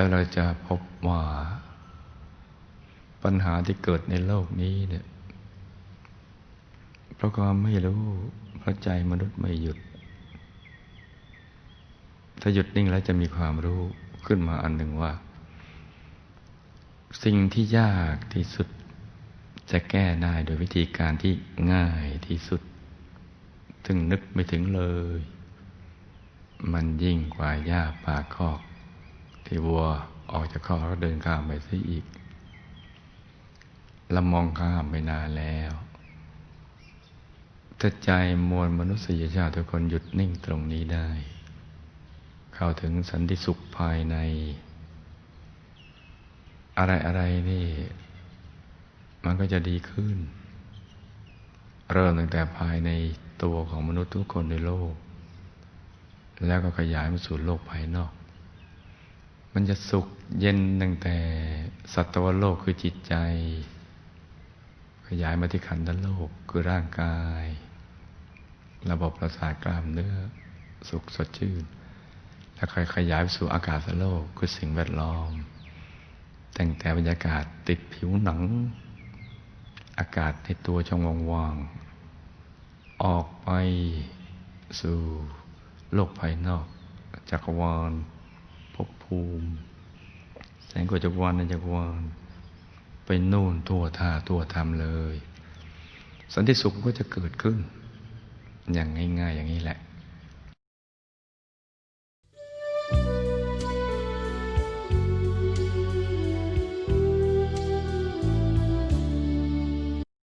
แล้วเราจะพบว่าปัญหาที่เกิดในโลกนี้เนี่ย เพราะความไม่รู้เพราะใจมนุษย์ไม่หยุด ถ้าหยุดนิ่งแล้วจะมีความรู้ขึ้นมาอันหนึ่งว่า สิ่งที่ยากที่สุดจะแก้ได้โดยวิธีการที่ง่ายที่สุด ถึงนึกไม่ถึงเลย มันยิ่งกว่าหญ้าป่าคอก ที่วัวออกจากคอกแล้วเดินข้ามไปซะอีกเรามองข้ามไปนานแล้วถ้าใจมวลมนุษยชาติทุกคนหยุดนิ่งตรงนี้ได้ เข้าถึงสันติสุขภายใน อะไรอะไรนี่ มันก็จะดีขึ้น เริ่มตั้งแต่ภายในตัวของมนุษย์ทุกคนในโลก แล้วก็ขยายมาสู่โลกภายนอก มันจะสุขเย็นตั้งแต่สัตวโลกคือจิตใจ ขยายมาที่ขันธโลกคือร่างกาย ระบบประสาทกล้ามเนื้อ สุขสดชื่น แล้วค่อยขยายไปสู่อากาศโลกคือสิ่งแวดล้อมแต่งแต่บรรยากาศติดผิวหนัง อากาศในตัวช่องว่างๆออกไปสู่โลกภายนอกจักรวาล ภพภูมิ แสงกว่าจักรวาลในจักรวาลไปนู่นทั่วท่าทั่วธรรมเลย สันติสุขก็จะเกิดขึ้น อย่างง่าย ๆ อย่างนี้แหละ